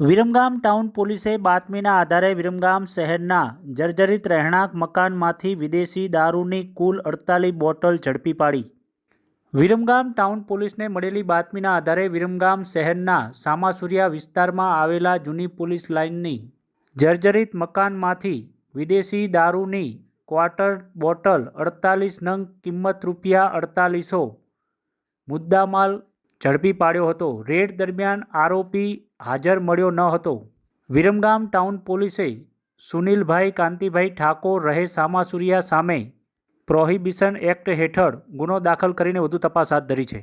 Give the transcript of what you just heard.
Viramgam town પોલીસે બાતમીના આધારે વિરમગામ શહેરના જર્જરિત રહેણાંક મકાનમાંથી વિદેશી દારૂની કુલ અડતાલીસ બોટલ ઝડપી પાડી. વિરમગામ ટાઉન પોલીસને મળેલી બાતમીના આધારે વિરમગામ શહેરના સામાસુરિયા વિસ્તારમાં આવેલા જૂની પોલીસ લાઇનની જર્જરિત મકાનમાંથી વિદેશી દારૂની ક્વાર્ટર બોટલ અડતાલીસ નંગ કિંમત રૂપિયા અડતાલીસો મુદ્દામાલ ઝડપી પાડ્યો હતો. રેડ દરમિયાન આરોપી હાજર મળ્યો ન હતો. વિરમગામ ટાઉન પોલીસે સુનિલભાઈ કાંતિભાઈ ઠાકોર રહે સામાસુરિયા સામે પ્રોહિબિશન એક્ટ હેઠળ ગુનો દાખલ કરીને વધુ તપાસ હાથ ધરી છે.